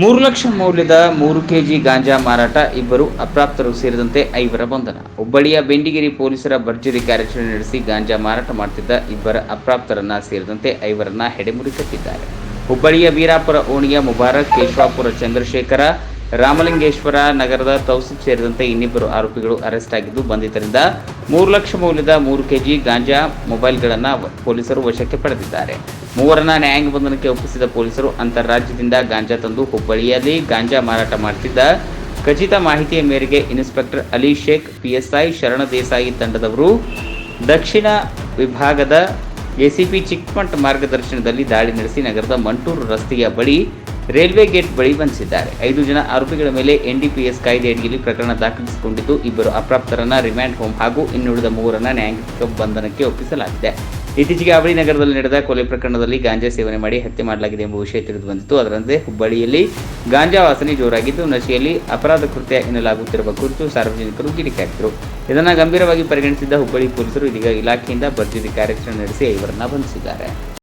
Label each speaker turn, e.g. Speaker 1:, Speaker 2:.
Speaker 1: ಮೂರು ಲಕ್ಷ ಮೌಲ್ಯದ ಮೂರು ಕೆಜಿ ಗಾಂಜಾ ಮಾರಾಟ ಇಬ್ಬರು ಅಪ್ರಾಪ್ತರು ಸೇರಿದಂತೆ ಐವರ ಬಂಧನ. ಹುಬ್ಬಳ್ಳಿಯ ಬೆಂಡಿಗಿರಿ ಪೊಲೀಸರ ಭರ್ಜರಿ ಕಾರ್ಯಾಚರಣೆ ನಡೆಸಿ ಗಾಂಜಾ ಮಾರಾಟ ಮಾಡುತ್ತಿದ್ದ ಇಬ್ಬರ ಅಪ್ರಾಪ್ತರನ್ನ ಸೇರಿದಂತೆ ಐವರನ್ನ ಹೆಡೆಮುರಿ ಕಟ್ಟಿದ್ದಾರೆ ಹುಬ್ಬಳ್ಳಿಯ ವೀರಾಪುರ ಓಣಿಯ ಮುಬಾರಕ್, ಕೇಶವಾಪುರ, ಚಂದ್ರಶೇಖರ ರಾಮಲಿಂಗೇಶ್ವರ ನಗರದ ತೌಸಿಫ್ ಸೇರಿದಂತೆ ಇನ್ನಿಬ್ಬರು ಆರೋಪಿಗಳು ಅರೆಸ್ಟ್ ಆಗಿದ್ದು ಬಂಧಿತರಿಂದ ಮೂರು ಲಕ್ಷ ಮೌಲ್ಯದ ಮೂರು ಕೆಜಿ ಗಾಂಜಾ ಮೊಬೈಲ್ಗಳನ್ನು ಪೊಲೀಸರು ವಶಕ್ಕೆ ಪಡೆದಿದ್ದಾರೆ. ಮೂವರನ್ನ ನ್ಯಾಯಾಂಗ ಬಂಧನಕ್ಕೆ ಒಪ್ಪಿಸಿದ ಪೊಲೀಸರು ಅಂತಾರಾಜ್ಯದಿಂದ ಗಾಂಜಾ ತಂದು ಹುಬ್ಬಳ್ಳಿಯಲ್ಲಿ ಗಾಂಜಾ ಮಾರಾಟ ಮಾಡುತ್ತಿದ್ದ ಖಚಿತ ಮಾಹಿತಿಯ ಮೇರೆಗೆ ಇನ್ಸ್ಪೆಕ್ಟರ್ ಅಲಿ ಶೇಖ್, ಪಿಎಸ್ಐ ಶರಣ ದೇಸಾಯಿ ತಂಡದವರು ದಕ್ಷಿಣ ವಿಭಾಗದ ಎಸಿಪಿ ಚಿಕ್ಕಮಠ ಮಾರ್ಗದರ್ಶನದಲ್ಲಿ ದಾಳಿ ನಡೆಸಿ ನಗರದ ಮಂಟೂರು ರಸ್ತೆಯ ಬಳಿ ರೈಲ್ವೆ ಗೇಟ್ ಬಳಿ ಬಂಧಿಸಿದ್ದಾರೆ. ಐದು ಜನ ಆರೋಪಿಗಳ ಮೇಲೆ ಎನ್ಡಿಪಿಎಸ್ ಕಾಯ್ದೆ ಅಡಿಯಲ್ಲಿ ಪ್ರಕರಣ ದಾಖಲಿಸಿಕೊಂಡಿದ್ದು, ಇಬ್ಬರು ಅಪ್ರಾಪ್ತರನ್ನ ರಿಮ್ಯಾಂಡ್ ಹೋಮ್ ಹಾಗೂ ಇನ್ನುಳಿದ ಮೂವರನ್ನ ನ್ಯಾಯಾಂಗಿಕ ಬಂಧನಕ್ಕೆ ಒಪ್ಪಿಸಲಾಗಿದೆ. ಇತ್ತೀಚೆಗೆ ಅವಳಿ ನಗರದಲ್ಲಿ ನಡೆದ ಕೊಲೆ ಪ್ರಕರಣದಲ್ಲಿ ಗಾಂಜಾ ಸೇವನೆ ಮಾಡಿ ಹತ್ಯೆ ಮಾಡಲಾಗಿದೆ ಎಂಬ ವಿಷಯ ತಿಳಿದು ಬಂದಿತ್ತು. ಅದರಂತೆ ಹುಬ್ಬಳ್ಳಿಯಲ್ಲಿ ಗಾಂಜಾ ವಾಸನೆ ಜೋರಾಗಿದ್ದು, ನಶೆಯಲ್ಲಿ ಅಪರಾಧ ಕೃತ್ಯ ಎನ್ನಲಾಗುತ್ತಿರುವ ಕುರಿತು ಸಾರ್ವಜನಿಕರು ಕಿಡಿಕಾರಿದರು. ಇದನ್ನು ಗಂಭೀರವಾಗಿ ಪರಿಗಣಿಸಿದ್ದ ಹುಬ್ಬಳ್ಳಿ ಪೊಲೀಸರು ಇದೀಗ ಇಲಾಖೆಯಿಂದ ಭರ್ಜರಿ ಕಾರ್ಯಾಚರಣೆ ನಡೆಸಿ ಇವರನ್ನು ಬಂಧಿಸಿದ್ದಾರೆ.